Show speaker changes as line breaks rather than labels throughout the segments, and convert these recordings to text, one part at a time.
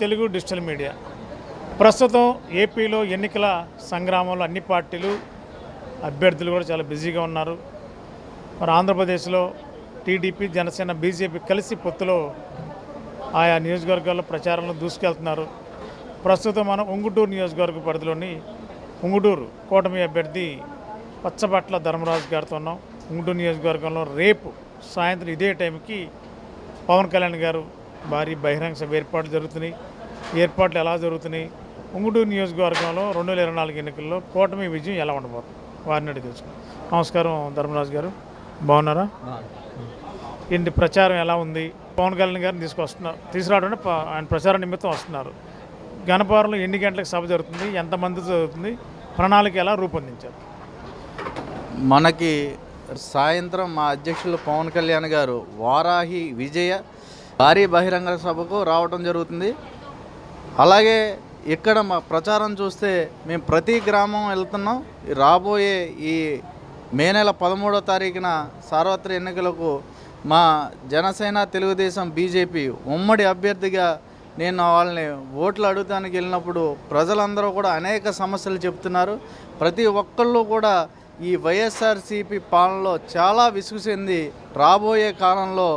Telugu digital media. ప్రస్తుతం ఏపీలో ఎన్నికల సంగ్రామంలో అన్ని పార్టీలు అభ్యర్థులు కూడా చాలా బిజీగా ఉన్నారు. మరి ఆంధ్రప్రదేశ్లో టీడీపీ జనసేన బీజేపీ కలిసి పొత్తులో ఆయా నియోజకవర్గాల్లో ప్రచారంలో దూసుకెళ్తున్నారు. ప్రస్తుతం మనం ఉంగుటూరు నియోజకవర్గ పరిధిలోని ఉంగుటూరు కూటమి అభ్యర్థి పచ్చబట్ల ధర్మరాజు గారితో ఉన్నాం. ఉంగుటూరు నియోజకవర్గంలో రేపు సాయంత్రం ఇదే టైంకి పవన్ కళ్యాణ్ గారు భారీ బహిరంగ సభ ఏర్పాట్లు జరుగుతున్నాయి. ఏర్పాట్లు ఎలా జరుగుతున్నాయి? ఉంగుటూరు నియోజకవర్గంలో రెండు వేల ఇరవై నాలుగు ఎన్నికల్లో కూటమి విజయం ఎలా ఉండబోతుంది వారిని అడిగి తెలుసుకుందాం. నమస్కారం ధర్మరాజు గారు. బాగున్నారా? ఏంటి ప్రచారం ఎలా ఉంది? పవన్ కళ్యాణ్ గారిని తీసుకొస్తున్నారు తీసుకురావడం ఆయన ప్రచార నిమిత్తం వస్తున్నారు. గణపవరంలో ఎన్ని గంటలకు సభ జరుగుతుంది? ఎంతమంది జరుగుతుంది? ప్రణాళిక ఎలా రూపొందించారు?
మనకి సాయంత్రం మా అధ్యక్షులు పవన్ కళ్యాణ్ గారు వారాహి విజయ భారీ బహిరంగ సభకు రావడం జరుగుతుంది. అలాగే ఇక్కడ మా ప్రచారం చూస్తే మేము ప్రతి గ్రామం వెళ్తున్నాం. రాబోయే ఈ మే నెల పదమూడో తారీఖున సార్వత్రిక ఎన్నికలకు మా జనసేన తెలుగుదేశం బీజేపీ ఉమ్మడి అభ్యర్థిగా నేను వాళ్ళని ఓట్లు అడుగుతానికి వెళ్ళినప్పుడు ప్రజలందరూ కూడా అనేక సమస్యలు చెప్తున్నారు. ప్రతి ఒక్కళ్ళు కూడా ఈ వైఎస్ఆర్సీపీ పాలనలో చాలా విసుగు చెంది రాబోయే కాలంలో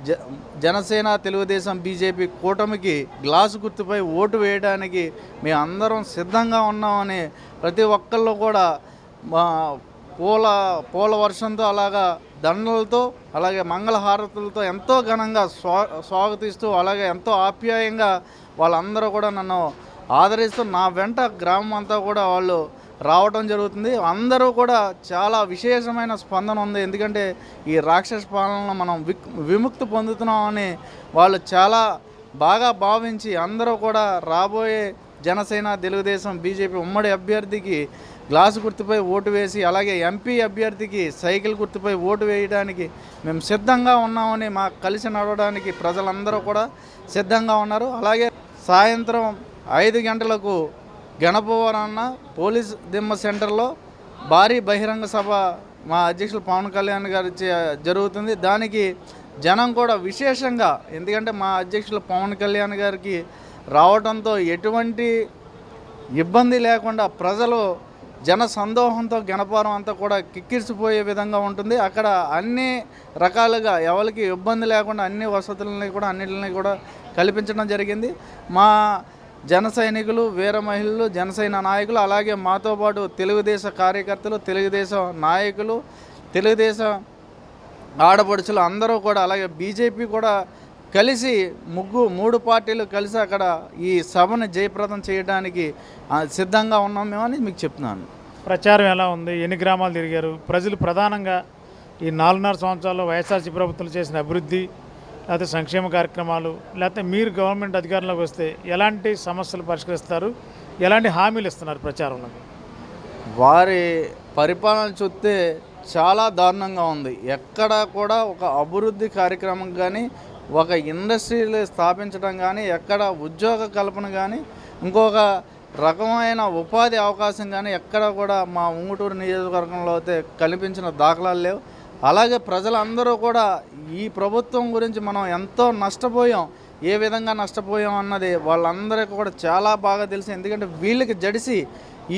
జ జనసేన తెలుగుదేశం బీజేపీ కూటమికి గ్లాసు గుర్తుపై ఓటు వేయడానికి మేము అందరం సిద్ధంగా ఉన్నామని ప్రతి ఒక్కళ్ళు కూడా మా పూల పూల వర్షంతో అలాగా దండలతో అలాగే మంగళహారతులతో ఎంతో ఘనంగా స్వా స్వాగతిస్తూ అలాగే ఎంతో ఆప్యాయంగా వాళ్ళందరూ కూడా నన్ను ఆదరిస్తూ నా వెంట గ్రామం అంతా కూడా వాళ్ళు రావటం జరుగుతుంది. అందరూ కూడా చాలా విశేషమైన స్పందన ఉంది. ఎందుకంటే ఈ రాక్షస పాలనలో మనం విక్ విముక్తి పొందుతున్నామని వాళ్ళు చాలా బాగా భావించి అందరూ కూడా రాబోయే జనసేన తెలుగుదేశం బీజేపీ ఉమ్మడి అభ్యర్థికి గ్లాసు గుర్తుపై ఓటు వేసి అలాగే ఎంపీ అభ్యర్థికి సైకిల్ గుర్తుపై ఓటు వేయడానికి మేము సిద్ధంగా ఉన్నామని మా కలిసి నడవడానికి ప్రజలందరూ కూడా సిద్ధంగా ఉన్నారు. అలాగే సాయంత్రం ఐదు గంటలకు గణపవరాన్న పోలీస్ దిమ్మ సెంటర్లో భారీ బహిరంగ సభ మా అధ్యక్షులు పవన్ కళ్యాణ్ గారు జరుగుతుంది. దానికి జనం కూడా విశేషంగా ఎందుకంటే మా అధ్యక్షులు పవన్ కళ్యాణ్ గారికి రావడంతో ఎటువంటి ఇబ్బంది లేకుండా ప్రజలు జన సందోహంతో గణపారం అంతా కూడా కిక్కిరిసిపోయే విధంగా ఉంటుంది. అక్కడ అన్ని రకాలుగా ఎవరికి ఇబ్బంది లేకుండా అన్ని వసతులని కూడా అన్నిటిని కూడా కల్పించడం జరిగింది. మా జన సైనికులు వీర మహిళలు జనసేన నాయకులు అలాగే మాతో పాటు తెలుగుదేశ కార్యకర్తలు తెలుగుదేశం నాయకులు తెలుగుదేశం ఆడపడుచులు అందరూ కూడా అలాగే బీజేపీ కూడా కలిసి ముగ్గు మూడు పార్టీలు కలిసి అక్కడ ఈ సభను జయప్రదం చేయడానికి సిద్ధంగా ఉన్నాం మేమని మీకు చెప్తున్నాను.
ప్రచారం ఎలా ఉంది? ఎన్ని గ్రామాలు తిరిగారు? ప్రజలు ప్రధానంగా ఈ నాలుగున్నర సంవత్సరాల్లో వైఎస్ఆర్సీ ప్రభుత్వం చేసిన అభివృద్ధి లేకపోతే సంక్షేమ కార్యక్రమాలు లేకపోతే మీరు గవర్నమెంట్ అధికారంలోకి వస్తే ఎలాంటి సమస్యలు పరిష్కరిస్తారు? ఎలాంటి హామీలు ఇస్తున్నారు ప్రచారంలో?
వారి పరిపాలన చూస్తే చాలా దారుణంగా ఉంది. ఎక్కడ కూడా ఒక అభివృద్ధి కార్యక్రమం కానీ ఒక ఇండస్ట్రీలు స్థాపించడం కానీ ఎక్కడ ఉద్యోగ కల్పన కానీ ఇంకొక రకమైన ఉపాధి అవకాశం కానీ ఎక్కడ కూడా మా ఉంగుటూరు నియోజకవర్గంలో అయితే కనిపించిన దాఖలాలు లేవు. అలాగే ప్రజలందరూ కూడా ఈ ప్రభుత్వం గురించి మనం ఎంతో నష్టపోయాం. ఏ విధంగా నష్టపోయాం అన్నది వాళ్ళందరికీ కూడా చాలా బాగా తెలుసు. ఎందుకంటే వీళ్ళకి జడిసి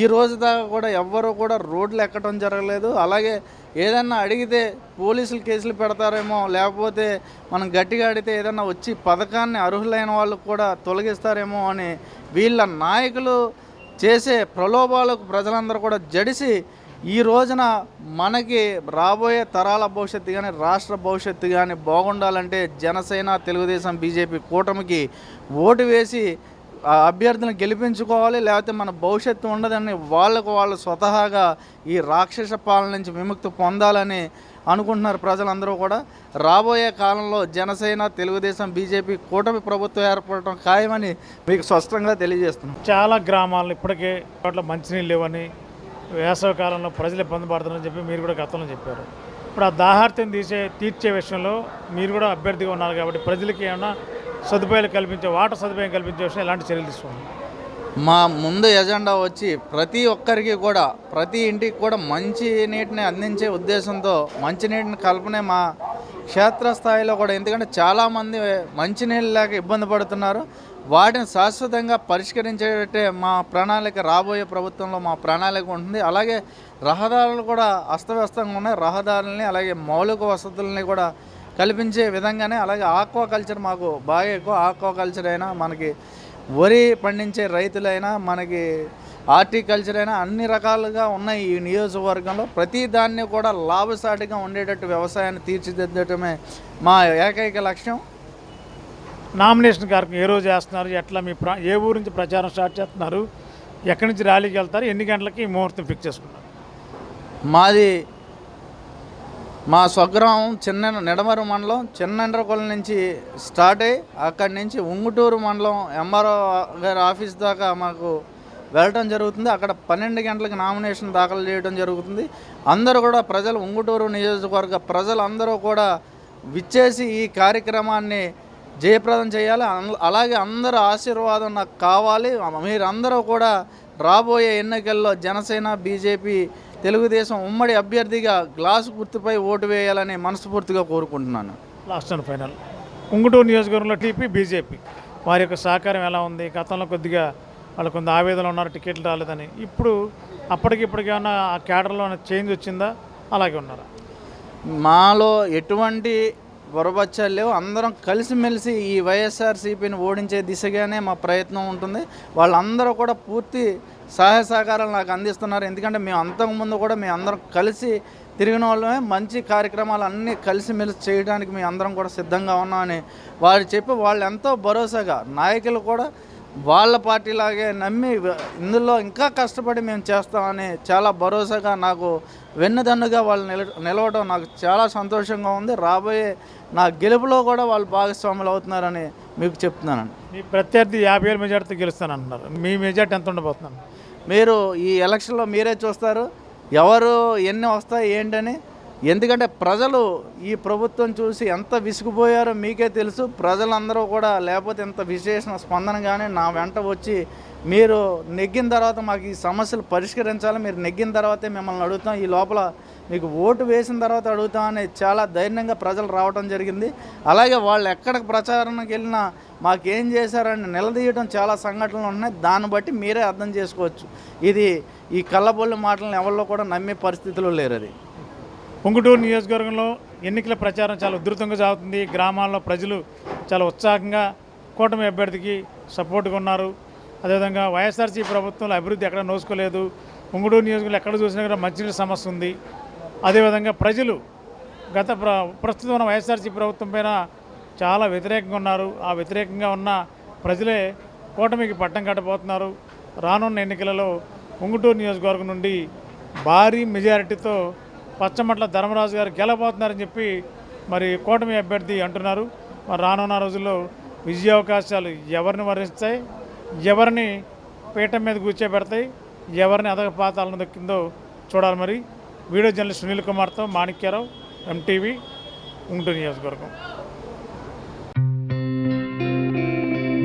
ఈ రోజు దాకా కూడా ఎవ్వరూ కూడా రోడ్లు ఎక్కడం జరగలేదు. అలాగే ఏదన్నా అడిగితే పోలీసులు కేసులు పెడతారేమో లేకపోతే మనం గట్టిగా అడిగితే ఏదన్నా వచ్చి పథకాన్ని అర్హులైన వాళ్ళకు కూడా తొలగిస్తారేమో అని వీళ్ళ నాయకులు చేసే ప్రలోభాలకు ప్రజలందరూ కూడా జడిసి ఈ రోజున మనకి రాబోయే తరాల భవిష్యత్తు కానీ రాష్ట్ర భవిష్యత్తు కానీ బాగుండాలంటే జనసేన తెలుగుదేశం బీజేపీ కూటమికి ఓటు వేసి అభ్యర్థిని అభ్యర్థులను గెలిపించుకోవాలి లేకపోతే మన భవిష్యత్తు ఉండదని వాళ్ళకు వాళ్ళు స్వతహాగా ఈ రాక్షస పాలన నుంచి విముక్తి పొందాలని అనుకుంటున్నారు ప్రజలందరూ కూడా. రాబోయే కాలంలో జనసేన తెలుగుదేశం బీజేపీ కూటమి ప్రభుత్వం ఏర్పడటం ఖాయమని మీకు స్పష్టంగా తెలియజేస్తున్నాం.
చాలా గ్రామాల్లో ఇప్పటికే చోట్ల మంచినీళ్ళు లేవని వేసవి కాలంలో ప్రజలు ఇబ్బంది పడుతున్నారని చెప్పి మీరు కూడా గతంలో చెప్పారు. ఇప్పుడు ఆ దాహార్తిని తీసే తీర్చే విషయంలో మీరు కూడా అభ్యర్థిగా ఉన్నారు కాబట్టి ప్రజలకి ఏమైనా సదుపాయాలు కల్పించే వాటర్ సదుపాయం కల్పించే విషయం ఎలాంటి చర్యలు తీసుకోండి
మా ముందు ఎజెండా వచ్చి ప్రతి ఒక్కరికి కూడా ప్రతి ఇంటికి కూడా మంచి నీటిని అందించే ఉద్దేశంతో మంచినీటిని కల్పనే మా క్షేత్రస్థాయిలో కూడా. ఎందుకంటే చాలామంది మంచినీళ్ళు లేక ఇబ్బంది పడుతున్నారు. వాటిని శాశ్వతంగా పరిష్కరించేటట్టే మా ప్రణాళిక రాబోయే ప్రభుత్వంలో మా ప్రణాళిక ఉంటుంది. అలాగే రహదారులు కూడా అస్తవ్యస్తంగా ఉన్నాయి. రహదారులని అలాగే మౌలిక వసతులని కూడా కల్పించే విధంగానే అలాగే ఆక్వా కల్చర్ మాకు బాగా ఎక్కువ. ఆక్వా కల్చర్ అయినా మనకి వరి పండించే రైతులైనా మనకి హార్టికల్చర్ అయినా అన్ని రకాలుగా ఉన్నాయి ఈ నియోజకవర్గంలో. ప్రతి దాన్ని కూడా లాభసాటిగా ఉండేటట్టు వ్యవసాయాన్ని తీర్చిదిద్దటమే మా ఏకైక లక్ష్యం.
నామినేషన్ కార్యక్రమం ఏ రోజు చేస్తున్నారు ఎట్లా మీ ఏ ఊరు నుంచి ప్రచారం స్టార్ట్ చేస్తున్నారు ఎక్కడి నుంచి ర్యాలీకి వెళ్తారు ఎన్ని గంటలకి ముహూర్తం ఫిక్స్ చేసుకున్నారు?
మాది మా స్వగ్రామం చిన్న నిడమరు మండలం చిన్నండ్రకొల నుంచి స్టార్ట్ అయ్యి అక్కడి నుంచి ఉంగుటూరు మండలం ఎంఆర్ఓ గారి ఆఫీస్ దాకా మాకు వెళ్ళటం జరుగుతుంది. అక్కడ పన్నెండు గంటలకు నామినేషన్ దాఖలు చేయడం జరుగుతుంది. అందరూ కూడా ప్రజలు ఉంగుటూరు నియోజకవర్గ ప్రజలందరూ కూడా విచ్చేసి ఈ కార్యక్రమాన్ని జయప్రదం చేయాలి. అలాగే అందరూ ఆశీర్వాదం నాకు కావాలి. మీరందరూ కూడా రాబోయే ఎన్నికల్లో జనసేన బీజేపీ తెలుగుదేశం ఉమ్మడి అభ్యర్థిగా గ్లాసు గుర్తుపై ఓటు వేయాలని మనస్ఫూర్తిగా కోరుకుంటున్నాను.
లాస్ట్ అండ్ ఫైనల్ ఉంగుటూరు నియోజకవర్గంలో టీపీ బీజేపీ. వారి యొక్క సహకారం ఎలా ఉంది? గతంలో కొద్దిగా వాళ్ళు కొంత ఆవేదన ఉన్నారు టికెట్లు రాలేదని. ఇప్పుడు అప్పటికి ఇప్పటికి ఏమన్నా ఆ క్యాడర్లో చేంజ్ వచ్చిందా? అలాగే ఉన్నారా?
మాలో ఎటువంటి బొరబచ్చాలు లేవు. అందరం కలిసిమెలిసి ఈ వైఎస్ఆర్సీపీని ఓడించే దిశగానే మా ప్రయత్నం ఉంటుంది. వాళ్ళందరూ కూడా పూర్తి సహాయ సహకారాలు నాకు అందిస్తున్నారు. ఎందుకంటే మేము అంతకుముందు కూడా మేము అందరం కలిసి తిరిగిన వాళ్ళమే. మంచి కార్యక్రమాలు అన్నీ కలిసిమెలిసి చేయడానికి మేము అందరం కూడా సిద్ధంగా ఉన్నామని వారు చెప్పి వాళ్ళు ఎంతో భరోసాగా నాయకులు కూడా వాళ్ళ పార్టీలాగే నమ్మి ఇందులో ఇంకా కష్టపడి మేము చేస్తామని చాలా భరోసాగా నాకు వెన్నుదన్నుగా వాళ్ళు నిల నిలవడం నాకు చాలా సంతోషంగా ఉంది. రాబోయే నా గెలుపులో కూడా వాళ్ళు భాగస్వాములు అవుతున్నారని మీకు చెప్తున్నానండి
మీ ప్రత్యర్థి యాభై వేల మెజార్టీతో గెలుస్తానంటున్నారు. మీ మెజార్టీ ఎంత ఉండబోతున్నాను
మీరు ఈ ఎలక్షన్లో మీరే చూస్తారు. ఎవరు ఎన్ని వస్తాయి ఏంటని ఎందుకంటే ప్రజలు ఈ ప్రభుత్వం చూసి ఎంత విసిగిపోయారో మీకే తెలుసు. ప్రజలందరూ కూడా లేకపోతే ఇంత విశేషణ స్పందన కానీ నా వెంట వచ్చి మీరు నెగ్గిన తర్వాత మాకు ఈ సమస్యలు పరిష్కరించాలి మీరు నెగ్గిన తర్వాతే మిమ్మల్ని అడుగుతాం. ఈ లోపల మీకు ఓటు వేసిన తర్వాత అడుగుతాం అని చాలా ధైర్యంగా ప్రజలు రావడం జరిగింది. అలాగే వాళ్ళు ఎక్కడికి ప్రచారానికి వెళ్ళినా మాకేం చేశారని నిలదీయడం చాలా సంఘటనలు ఉన్నాయి. దాన్ని బట్టి మీరే అర్థం చేసుకోవచ్చు. ఇది ఈ కళ్ళబొల్లి మాటలను ఎవరిలో కూడా నమ్మే పరిస్థితిలో లేరు అది.
పొంగుటూరు నియోజకవర్గంలో ఎన్నికల ప్రచారం చాలా ఉధృతంగా సాగుతుంది గ్రామాల్లో ప్రజలు చాలా ఉత్సాహంగా కూటమి అభ్యర్థికి సపోర్ట్గా ఉన్నారు. అదేవిధంగా వైఎస్ఆర్సీ ప్రభుత్వంలో అభివృద్ధి ఎక్కడ నోసుకోలేదు పొంగుటూరు నియోజకవర్గంలో ఎక్కడ చూసినా కూడా మంచినీళ్ళ సమస్య ఉంది. అదేవిధంగా ప్రజలు గత ప్ర ప్రస్తుతం ఉన్న వైఎస్ఆర్సీ ప్రభుత్వం పైన చాలా వ్యతిరేకంగా ఉన్నారు. ఆ వ్యతిరేకంగా ఉన్న ప్రజలే కూటమికి పట్టం కట్టబోతున్నారు. రానున్న ఎన్నికలలో పొంగుటూరు నియోజకవర్గం నుండి భారీ మెజారిటీతో పచ్చమట్ల ధర్మరాజు గారు గెలబోతున్నారని చెప్పి మరి కూటమి అభ్యర్థి అంటున్నారు. మరి రానున్న రోజుల్లో విజయావకాశాలు ఎవరిని వరిస్తాయి ఎవరిని పీఠం మీద కూర్చోబెడతాయి? ఎవరిని అదక పాతాలను దక్కిందో చూడాలి మరి. వీడియో జర్నలిస్ట్ సునీల్ కుమార్తో మాణిక్యరావు ఎంటీవీ ఉంగుటూరు నియోజకవర్గం.